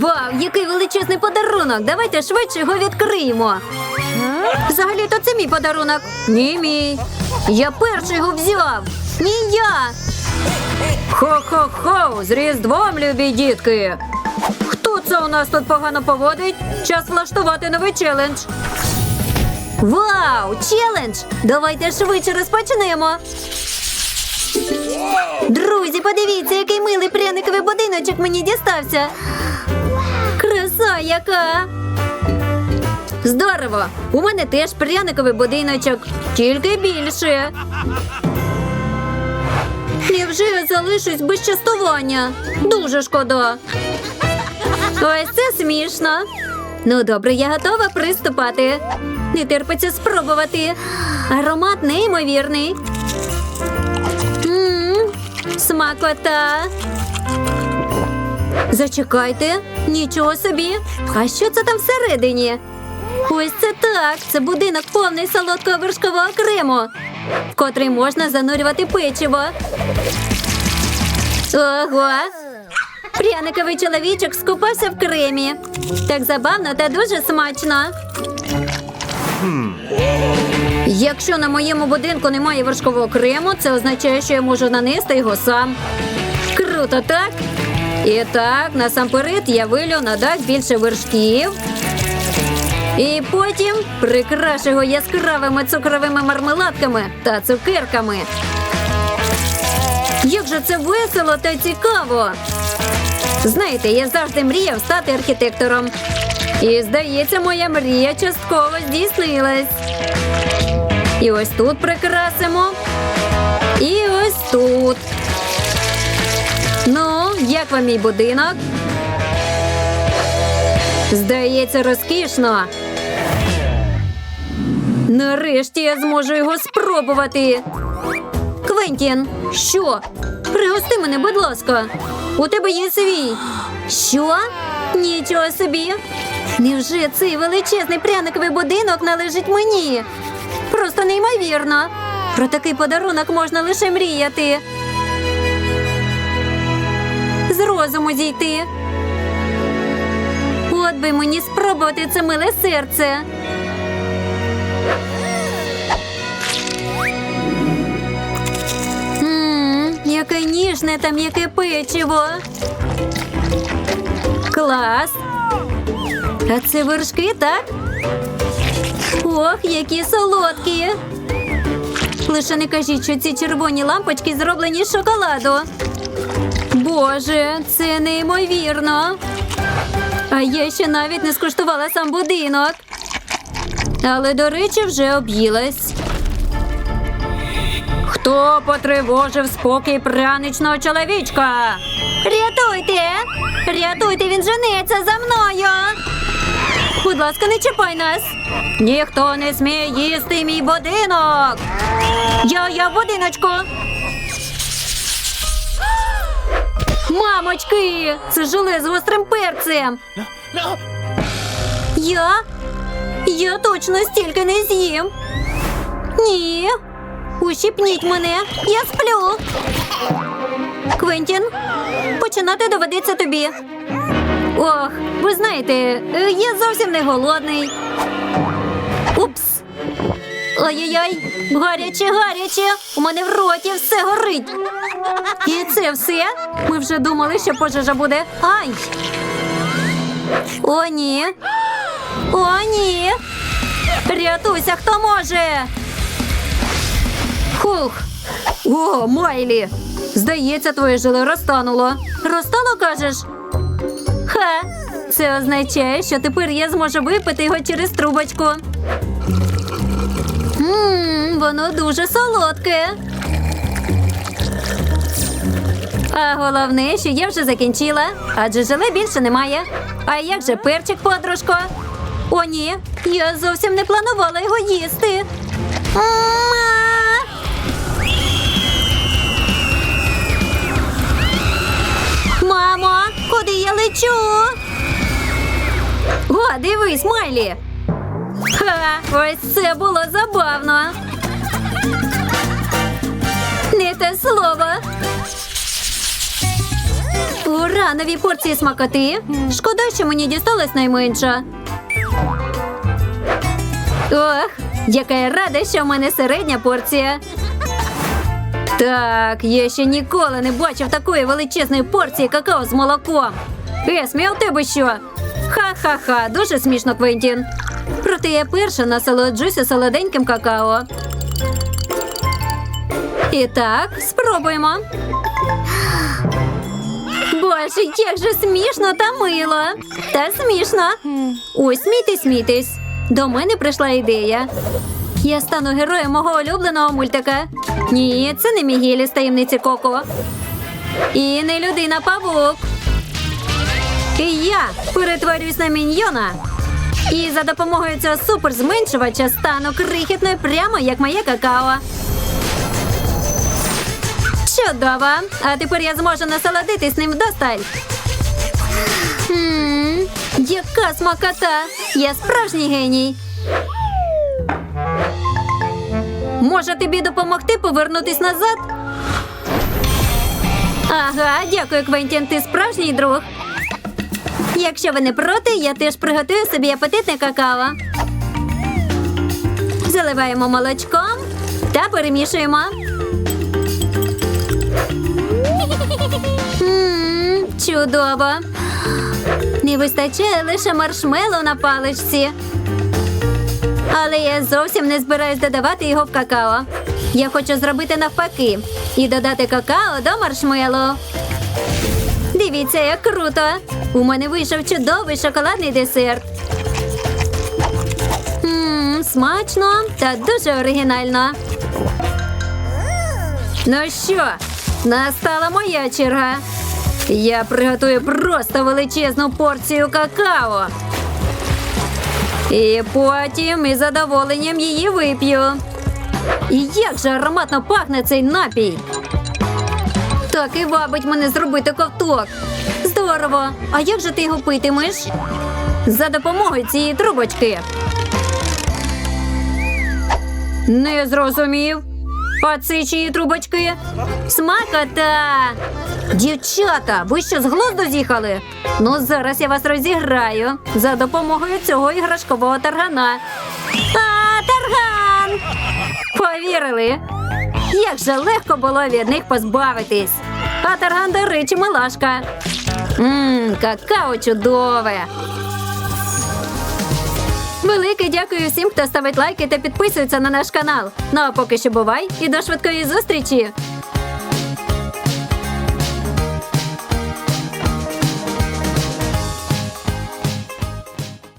Вау, який величезний подарунок! Давайте швидше його відкриємо. Взагалі-то це мій подарунок. Ні, мій. Я перший його взяв. Ні, я. Хо-хо-хо, з Різдвом, любі дітки. Хто це у нас тут погано поводить? Час влаштувати новий челендж. Вау! Челендж! Давайте швидше розпочнемо. Друзі, подивіться, який милий пряниковий будиночок мені дістався. Яка! Здорово! У мене теж пряниковий будиночок, тільки більше. Невже я залишусь без частування? Дуже шкода. Ось це смішно. Ну, добре, я готова приступати. Не терпиться спробувати. Аромат неймовірний. Мм, смакота. Зачекайте, нічого собі. А що це там всередині? Ось це так. Це будинок повний солодкого вершкового крему, в котрий можна занурювати печиво. Ого! Пряниковий чоловічок скупався в кремі. Так забавно та дуже смачно. Якщо на моєму будинку немає вершкового крему, це означає, що я можу нанести його сам. Круто, так? І так, насамперед я вилю на дах більше вершків. І потім прикрашу його яскравими цукровими мармеладками та цукерками. Як же це весело та цікаво! Знаєте, я завжди мріяв стати архітектором. І здається, моя мрія частково здійснилась. І ось тут прикрасимо. І ось тут. Як вам мій будинок? Здається, розкішно. Нарешті я зможу його спробувати. Квентін, що? Пригости мене, будь ласка. У тебе є свій. Що? Нічого собі. Невже цей величезний пряниковий будинок належить мені? Просто неймовірно. Про такий подарунок можна лише мріяти. З розуму зійти. От би мені спробувати це миле серце. Ммм, яке ніжне та м'яке печиво. Клас. А це вершки, так? Ох, які солодкі. Лише не кажіть, що ці червоні лампочки зроблені з шоколаду. Боже, це неймовірно. А я ще навіть не скуштувала сам будинок. Але, до речі, вже об'їлась. Хто потривожив спокій пряничного чоловічка? Рятуйте! Рятуйте, він женеться за мною. Будь ласка, не чіпай нас. Ніхто не сміє їсти мій будинок. Я, я будиночку. Мамочки, це желе з гострим перцем. Я? Я точно стільки не з'їм. Ні. Ущипніть мене, я сплю. Квентін, починати доведеться тобі. Ох, ви знаєте, е, я зовсім не голодний. Упс. Ой-ой-ой, гаряче, гаряче. У мене в роті все горить. І це все. Ми вже думали, що пожежа буде. Ай! О, ні. О, ні. Рятуйся, хто може. Хух. О, Майлі. Здається, твоє желе розтануло. Розтало, кажеш? Ха. Це означає, що тепер я зможу випити його через трубочку. Ммм, воно дуже солодке. А головне, що я вже закінчила, адже желе більше немає. А як же перчик, подружко? О, ні, я зовсім не планувала його їсти. Мамо, куди я лечу? О, дивись, Майлі. Ха, ось це було забавно. Не те слово. Ура, нові порції смакоти. Шкода, що мені дісталась найменша. Ох, яка я рада, що в мене середня порція. Так, я ще ніколи не бачив такої величезної порції какао з молоком. Есмі, у тебе що? Ха-ха-ха, дуже смішно, Квентін. Проте я перша насолоджуся солоденьким какао. І так, спробуємо. Боже, як же смішно та мило. Та смішно. Ой, смійтесь, смійтесь. До мене прийшла ідея. Я стану героєм мого улюбленого мультика. Ні, це не Мігілі з таємниці Коко. І не людина павук. І я перетворююсь на міньйона. І за допомогою цього суперзменшувача стану крихітною прямо як моє какао. Чудово! А тепер я зможу насолодитись ним вдосталь. Хм, яка смакота! Я справжній геній. Може тобі допомогти повернутись назад? Ага, дякую, Квентін, ти справжній друг. Якщо ви не проти, я теж приготую собі апетитне какао. Заливаємо молочком та перемішуємо. Чудово. Не вистачає лише маршмеллоу на паличці. Але я зовсім не збираюсь додавати його в какао. Я хочу зробити навпаки і додати какао до маршмеллоу. Дивіться, як круто! У мене вийшов чудовий шоколадний десерт. Мм, смачно та дуже оригінально. Ну що, настала моя черга. Я приготую просто величезну порцію какао. І потім із задоволенням її вип'ю. І як же ароматно пахне цей напій. Так і вабить мене зробити ковток. Здорово. А як же ти його питимеш? За допомогою цієї трубочки. Не зрозумів. А це чиї трубочки? Смакота! Дівчата, ви що з глузду з'їхали? Ну, зараз я вас розіграю за допомогою цього іграшкового таргана. А, тарган! Повірили? Як же легко було від них позбавитись. А тарган, до речі, милашка. Мм, какао чудове. Велике дякую всім, хто ставить лайки та підписується на наш канал. Ну а поки що бувай і до швидкої зустрічі!